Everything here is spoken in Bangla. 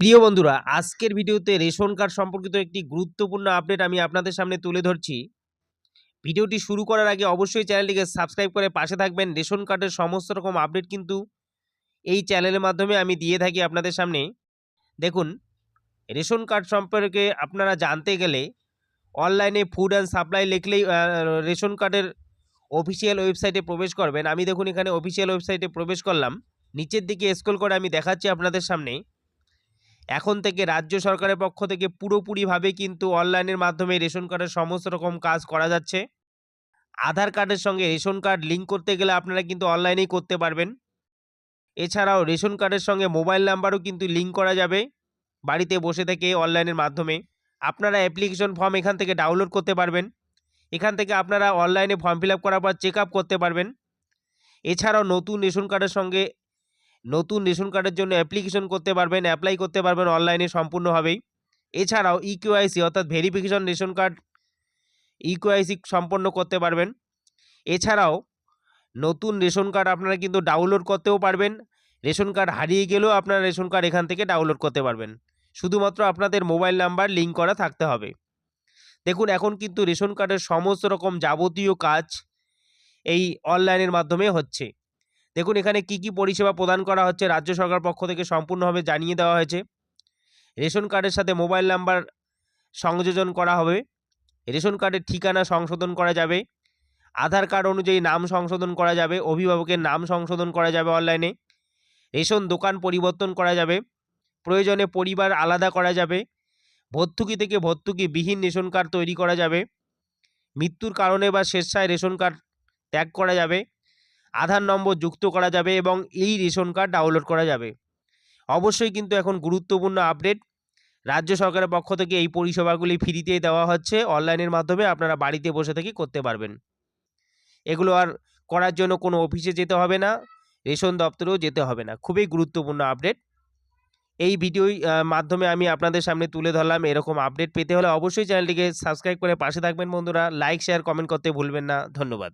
প্রিয় বন্ধুরা, আজকের ভিডিওতে রেশন কার্ড সম্পর্কিত একটি গুরুত্বপূর্ণ আপডেট আমি আপনাদের সামনে তুলে ধরছি। ভিডিওটি শুরু করার আগে অবশ্যই চ্যানেলটিকে সাবস্ক্রাইব করে পাশে থাকবেন। রেশন কার্ডের সমস্ত রকম আপডেট কিন্তু এই চ্যানেলের মাধ্যমে আমি দিয়ে থাকি আপনাদের সামনে। দেখুন, রেশন কার্ড সম্পর্কে আপনারা জানতে গেলে অনলাইনে ফুড অ্যান্ড সাপ্লাই লিখলেই রেশন কার্ডের অফিসিয়াল ওয়েবসাইটে প্রবেশ করবেন। আমি দেখুন এখানে অফিসিয়াল ওয়েবসাইটে প্রবেশ করলাম। নিচের দিকে স্ক্রল করে আমি দেখাচ্ছি আপনাদের সামনে। এখন থেকে রাজ্য সরকারের পক্ষ থেকে পুরোপুরিভাবে কিন্তু অনলাইনের মাধ্যমে রেশন কার্ডের সমস্ত রকম কাজ করা যাচ্ছে। আধার কার্ডের সঙ্গে রেশন কার্ড লিঙ্ক করতে গেলে আপনারা কিন্তু অনলাইনেই করতে পারবেন। এছাড়াও রেশন কার্ডের সঙ্গে মোবাইল নাম্বারও কিন্তু লিঙ্ক করা যাবে বাড়িতে বসে থেকে অনলাইনের মাধ্যমে। আপনারা অ্যাপ্লিকেশন ফর্ম এখান থেকে ডাউনলোড করতে পারবেন। এখান থেকে আপনারা অনলাইনে ফর্ম ফিল করার পর চেক করতে পারবেন। এছাড়াও নতুন রেশন কার্ডের সঙ্গে নতুন রেশন কার্ডের জন্য অ্যাপ্লিকেশন করতে পারবেন অ্যাপ্লাই করতে পারবেন অনলাইনে সম্পূর্ণভাবেই। এছাড়াও E ইকিউআইসি অর্থাৎ ভেরিফিকেশন রেশন কার্ড ইকিউআইসি সম্পন্ন করতে পারবেন। এছাড়াও নতুন রেশন কার্ড আপনারা কিন্তু ডাউনলোড করতেও পারবেন। রেশন কার্ড হারিয়ে গেলেও আপনারা রেশন কার্ড এখান থেকে ডাউনলোড করতে পারবেন। শুধুমাত্র আপনাদের মোবাইল নাম্বার লিঙ্ক করা থাকতে হবে। দেখুন, এখন কিন্তু রেশন কার্ডের সমস্ত রকম যাবতীয় কাজ এই অনলাইনের মাধ্যমে হচ্ছে। দেখুন, এখানে কি কি পরিষেবা প্রদান করা হচ্ছে রাজ্য সরকার পক্ষ থেকে সম্পূর্ণভাবে জানিয়ে দেওয়া হয়েছে। রেশন কার্ডের সাথে মোবাইল নাম্বার সংযোজন করা হবে। রেশন কার্ডের ঠিকানা সংশোধন করা যাবে। আধার কার্ড অনুযায়ী নাম সংশোধন করা যাবে। অভিভাবকের নাম সংশোধন করা যাবে অনলাইনে। রেশন দোকান পরিবর্তন করা যাবে। প্রয়োজনে পরিবার আলাদা করা যাবে। ভর্তুকি থেকে ভর্তুকি বিহীন রেশন কার্ড তৈরি করা যাবে। মৃত্যুর কারণে বা স্বেচ্ছায় রেশন কার্ড ত্যাগ করা যাবে। আধার নম্বর যুক্ত করা যাবে এবং এই রেশন কার্ড ডাউনলোড করা যাবে। অবশ্যই কিন্তু এখন গুরুত্বপূর্ণ আপডেট রাজ্য সরকারের পক্ষ থেকে এই পরিষেবাগুলি ফ্রিতে দেওয়া হচ্ছে। অনলাইনের মাধ্যমে আপনারা বাড়িতে বসে থেকে করতে পারবেন। এগুলো আর করার জন্য কোনো অফিসে যেতে হবে না, রেশন দপ্তরেও যেতে হবে না। খুবই গুরুত্বপূর্ণ আপডেট এই ভিডিওর মাধ্যমে আমি আপনাদের সামনে তুলে ধরলাম এরকম আপডেট পেতে হলে অবশ্যই চ্যানেলটিকে সাবস্ক্রাইব করে পাশে থাকবেন বন্ধুরা। লাইক শেয়ার কমেন্ট করতে ভুলবেন না। ধন্যবাদ।